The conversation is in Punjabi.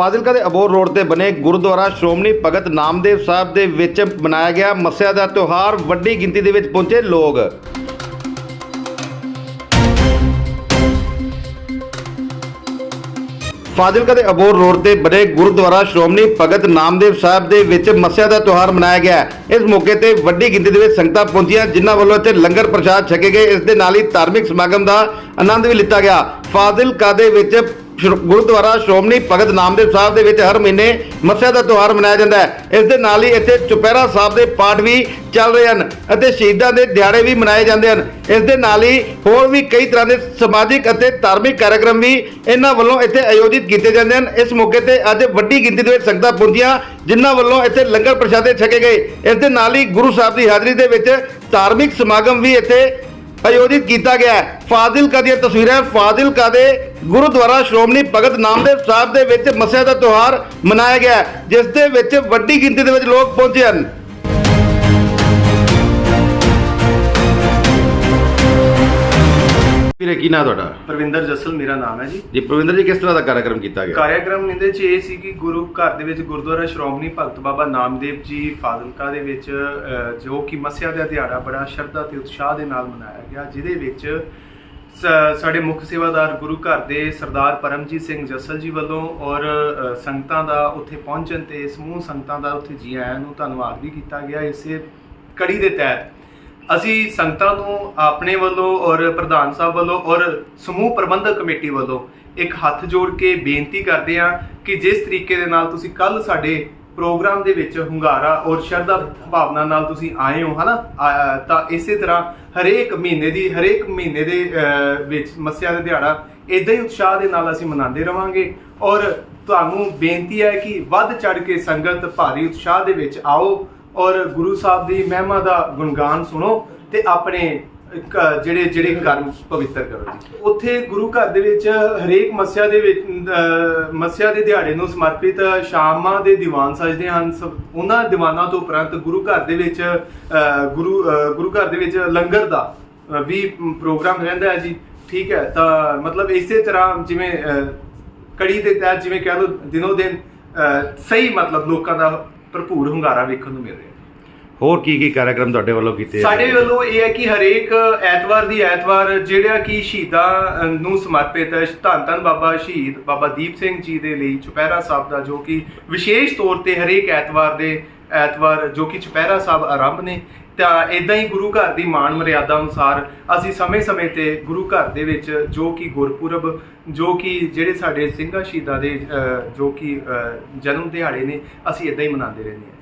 ਫਾਜ਼ਿਲਕਾ ਦੇ ਅਬੋਰ ਰੋਡ ਤੇ ਬਣੇ ਗੁਰਦੁਆਰਾ ਸ਼੍ਰੋਮਣੀ ਭਗਤ ਨਾਮਦੇਵ ਸਾਹਿਬ ਦੇ ਵਿੱਚ ਮਨਾਇਆ ਗਿਆ ਮੱਸਿਆ ਦਾ ਤਿਉਹਾਰ। ਵੱਡੀ ਗਿਣਤੀ ਦੇ ਵਿੱਚ ਪਹੁੰਚੇ ਲੋਕ। ਫਾਜ਼ਿਲਕਾ ਦੇ ਅਬੋਰ ਰੋਡ ਤੇ ਬਣੇ ਗੁਰਦੁਆਰਾ ਸ਼੍ਰੋਮਣੀ ਭਗਤ ਨਾਮਦੇਵ ਸਾਹਿਬ ਦੇ ਵਿੱਚ ਮੱਸਿਆ ਦਾ ਤਿਉਹਾਰ ਮਨਾਇਆ ਗਿਆ। ਇਸ ਮੌਕੇ ਤੇ ਵੱਡੀ ਗਿਣਤੀ ਦੇ ਵਿੱਚ ਸੰਗਤਾਂ ਪਹੁੰਚੀਆਂ, ਜਿਨ੍ਹਾਂ ਵੱਲੋਂ ਇੱਥੇ ਲੰਗਰ ਪ੍ਰਸ਼ਾਦ ਛਕੇ ਗਏ। ਇਸ ਦੇ ਨਾਲ ਹੀ ਧਾਰਮਿਕ ਸਮਾਗਮ ਦਾ ਆਨੰਦ ਵੀ ਲਿੱਤਾ ਗਿਆ। ਫਾਜ਼ਿਲਕਾ ਦੇ ਵਿੱਚ ਗੁਰਦੁਆਰਾ ਸ਼੍ਰੋਮਣੀ ਭਗਤ ਨਾਮਦੇਵ ਸਾਹਿਬ ਦੇ ਵਿੱਚ ਹਰ ਮਹੀਨੇ ਮੱਸਿਆ ਦਾ ਤਿਉਹਾਰ ਮਨਾਇਆ ਜਾਂਦਾ ਹੈ। ਇਸ ਦੇ ਨਾਲ ਹੀ ਇੱਥੇ ਚੁਪਹਿਰਾ ਸਾਹਿਬ ਦੇ ਪਾਠ ਵੀ ਚੱਲ ਰਹੇ ਹਨ ਅਤੇ ਸ਼ਹੀਦਾਂ ਦੇ ਦਿਹਾੜੇ ਵੀ ਮਨਾਏ ਜਾਂਦੇ ਹਨ। ਇਸ ਦੇ ਨਾਲ ਹੀ ਹੋਰ ਵੀ ਕਈ ਤਰ੍ਹਾਂ ਦੇ ਸਮਾਜਿਕ ਅਤੇ ਧਾਰਮਿਕ ਕਾਰਜਕ੍ਰਮ ਵੀ ਇਹਨਾਂ ਵੱਲੋਂ ਇੱਥੇ ਆਯੋਜਿਤ ਕੀਤੇ ਜਾਂਦੇ ਹਨ। ਇਸ ਮੌਕੇ ਤੇ ਅੱਜ ਵੱਡੀ ਗਿਣਤੀ ਦੇ ਵਿੱਚ ਸੰਗਤਾਂ ਪਹੁੰਚੀਆਂ, ਜਿਨ੍ਹਾਂ ਵੱਲੋਂ ਇੱਥੇ ਲੰਗਰ ਪ੍ਰਸ਼ਾਦੇ ਛਕੇ ਗਏ। ਇਸ ਦੇ ਨਾਲ ਹੀ ਗੁਰੂ ਸਾਹਿਬ ਦੀ ਹਾਜ਼ਰੀ ਦੇ ਵਿੱਚ ਧਾਰਮਿਕ ਸਮਾਗਮ ਵੀ ਇੱਥੇ ਆਯੋਜਿਤ ਕੀਤਾ ਗਿਆ ਫਾਜ਼ਿਲਕਾ ਦੀਆਂ ਤਸਵੀਰਾਂ ਫਾਜ਼ਿਲਕਾ ਦੇ ਗੁਰਦੁਆਰਾ ਸ਼੍ਰੋਮਣੀ ਭਗਤ ਨਾਮਦੇਵ ਸਾਹਿਬ ਦੇ ਵਿੱਚ ਮੱਸਿਆ ਦਾ ਤਿਉਹਾਰ ਮਨਾਇਆ ਗਿਆ ਜਿਸ ਦੇ ਵਿੱਚ ਵੱਡੀ ਗਿਣਤੀ ਦੇ ਵਿੱਚ ਲੋਕ ਪਹੁੰਚੇ ਹਨ। ਵੀਰੇ ਕੀ ਨਾਂ ਤੁਹਾਡਾ? ਪ੍ਰਵਿੰਦਰ ਜਸਲ ਮੇਰਾ ਨਾਮ ਹੈ ਜੀ। ਜੀ ਪ੍ਰਵਿੰਦਰ ਜੀ ਕਿਸ ਤਰ੍ਹਾਂ ਦਾ ਕਾਰਜਕ੍ਰਮ ਕੀਤਾ ਗਿਆ? ਕਾਰਿਆਕ੍ਰਮ ਇਹਦੇ ਚ ਇਹ ਸੀ ਕਿ ਗੁਰੂ ਘਰ ਦੇ ਵਿੱਚ ਗੁਰਦੁਆਰਾ ਸ਼੍ਰੋਮਣੀ ਭਗਤ ਬਾਬਾ ਨਾਮਦੇਵ ਜੀ ਫਾਜ਼ਿਲਕਾ ਦੇ ਵਿੱਚ ਜੋ ਕਿ ਮੱਸਿਆ ਦਾ ਦਿਹਾੜਾ ਬੜਾ ਸ਼ਰਧਾ ਤੇ ਉਤਸ਼ਾਹ ਦੇ ਨਾਲ ਮਨਾਇਆ ਗਿਆ ਜਿਹਦੇ ਵਿੱਚ ਸਾਡੇ ਮੁੱਖ ਸੇਵਾਦਾਰ ਗੁਰੂ ਘਰ ਦੇ ਸਰਦਾਰ ਪਰਮਜੀਤ ਸਿੰਘ ਜਸਲ ਜੀ ਵੱਲੋਂ ਔਰ ਸੰਗਤਾਂ ਦਾ ਉੱਥੇ ਪਹੁੰਚਣ ਤੇ ਸਮੂਹ ਸੰਗਤਾਂ ਦਾ ਉੱਥੇ ਜੀ ਆਇਆਂ ਨੂੰ ਧੰਨਵਾਦ ਵੀ ਕੀਤਾ ਗਿਆ। ਇਸੇ ਕੜੀ ਦੇ ਤਹਿਤ ਅਸੀਂ ਸੰਗਤਾਂ ਨੂੰ ਆਪਣੇ ਵੱਲੋਂ ਔਰ ਪ੍ਰਧਾਨ ਸਾਹਿਬ ਵੱਲੋਂ ਔਰ ਸਮੂਹ ਪ੍ਰਬੰਧਕ ਕਮੇਟੀ ਵੱਲੋਂ ਇੱਕ ਹੱਥ ਜੋੜ ਕੇ ਬੇਨਤੀ ਕਰਦੇ ਹਾਂ ਕਿ ਜਿਸ ਤਰੀਕੇ ਦੇ ਨਾਲ ਤੁਸੀਂ ਕੱਲ ਸਾਡੇ ਪ੍ਰੋਗਰਾਮ ਦੇ ਵਿੱਚ ਹੁੰਗਾਰਾ ਔਰ ਸ਼ਰਧਾ ਭਾਵਨਾ ਨਾਲ ਤੁਸੀਂ ਆਏ ਹੋ, ਹਨਾ? ਆ- ਤਾਂ ਇਸੇ ਤਰ੍ਹਾਂ ਹਰੇਕ ਮਹੀਨੇ ਦੀ, ਹਰੇਕ ਮਹੀਨੇ ਦੇ ਵਿੱਚ ਮੱਸਿਆ ਦਾ ਦਿਹਾੜਾ ਇਦਾਂ ਹੀ ਉਤਸ਼ਾਹ ਦੇ ਨਾਲ ਅਸੀਂ ਮਨਾਉਂਦੇ ਰਵਾਂਗੇ ਔਰ ਤੁਹਾਨੂੰ ਬੇਨਤੀ ਹੈ ਕਿ ਵੱਧ ਚੜ ਕੇ ਸੰਗਤ ਭਾਰੀ ਉਤਸ਼ਾਹ ਦੇ ਵਿੱਚ ਆਓ ਔਰ ਗੁਰੂ ਸਾਹਿਬ ਦੀ ਮਹਿਮਾ ਦਾ ਗੁਣਗਾਨ ਸੁਣੋ ਤੇ ਆਪਣੇ ਜਿਹੜੇ ਜਿਹੜੇ ਕਰਮ ਪਵਿੱਤਰ ਕਰੋ ਜੀ। ਉੱਥੇ ਗੁਰੂ ਘਰ ਦੇ ਵਿੱਚ ਹਰੇਕ ਮੱਸਿਆ ਦੇ ਵਿੱਚ ਅਹ, ਮੱਸਿਆ ਦੇ ਦਿਹਾੜੇ ਨੂੰ ਸਮਰਪਿਤ ਸ਼ਾਮਾਂ ਦੇ ਦੀਵਾਨ ਸਜਦੇ ਹਨ। ਸਭ- ਉਹਨਾਂ ਦੀਵਾਨਾਂ ਤੋਂ ਉਪਰੰਤ ਗੁਰੂ ਘਰ ਦੇ ਵਿੱਚ ਗੁਰੂ ਗੁਰੂ ਘਰ ਦੇ ਵਿੱਚ ਲੰਗਰ ਦਾ ਵੀ ਪ੍ਰੋਗਰਾਮ ਰਹਿੰਦਾ ਹੈ ਜੀ। ਠੀਕ ਹੈ ਤਾਂ ਮਤਲਬ ਇਸੇ ਤਰ੍ਹਾਂ ਜਿਵੇਂ ਕੜੀ ਦੇ ਤਹਿਤ ਜਿਵੇਂ ਕਹਿ ਲਓ ਦਿਨੋ ਦਿਨ ਸਹੀ ਮਤਲਬ ਲੋਕਾਂ ਦਾ ਭਰਪੂਰ ਹੁੰਗਾਰਾ ਵੇਖਣ ਨੂੰ ਮਿਲ ਰਿਹਾ ਹੋਰ ਕੀ ਕੀ ਕਾਰਜਕ੍ਰਮ ਤੁਹਾਡੇ ਵੱਲੋਂ ਕੀਤੇ ਸਾਡੇ? ਵੱਲੋਂ ਇਹ ਹੈ ਕਿ ਹਰੇਕ ਐਤਵਾਰ ਦੀ ਐਤਵਾਰ ਜਿਹੜਾ ਕਿ ਸ਼ਹੀਦਾਂ ਨੂੰ ਸਮਰਪਿਤ ਹੈ ਧੰਨ ਧੰਨ ਬਾਬਾ ਸ਼ਹੀਦ ਬਾਬਾ ਦੀਪ ਸਿੰਘ ਜੀ ਦੇ ਲਈ ਚੁਪਹਿਰਾ ਸਾਹਿਬ ਦਾ ਜੋ ਕਿ ਵਿਸ਼ੇਸ਼ ਤੌਰ ਤੇ ਹਰੇਕ ਐਤਵਾਰ ਦੇ ਐਤਵਾਰ ਜੋ ਕਿ ਚੁਪਹਿਰਾ ਸਾਹਿਬ ਆਰੰਭ ਨੇ ਤਾਂ ਇਦਾਂ ਹੀ ਗੁਰੂ ਘਰ ਦੀ ਮਾਣ ਮਰਿਆਦਾ ਅਨੁਸਾਰ ਅਸੀਂ ਸਮੇਂ-ਸਮੇਂ ਤੇ ਗੁਰੂ ਘਰ ਦੇ ਵਿੱਚ ਜੋ ਕਿ ਗੁਰਪੁਰਬ, ਜੋ ਕਿ ਜਿਹੜੇ ਸਾਡੇ ਸਿੰਘਾਂ ਸ਼ਹੀਦਾਂ ਦੇ ਜੋ ਕਿ ਜਨਮ ਦਿਹਾੜੇ ਨੇ, ਅਸੀਂ ਇਦਾਂ ਹੀ ਮਨਾਉਂਦੇ ਰਹਿੰਦੇ ਹਾਂ।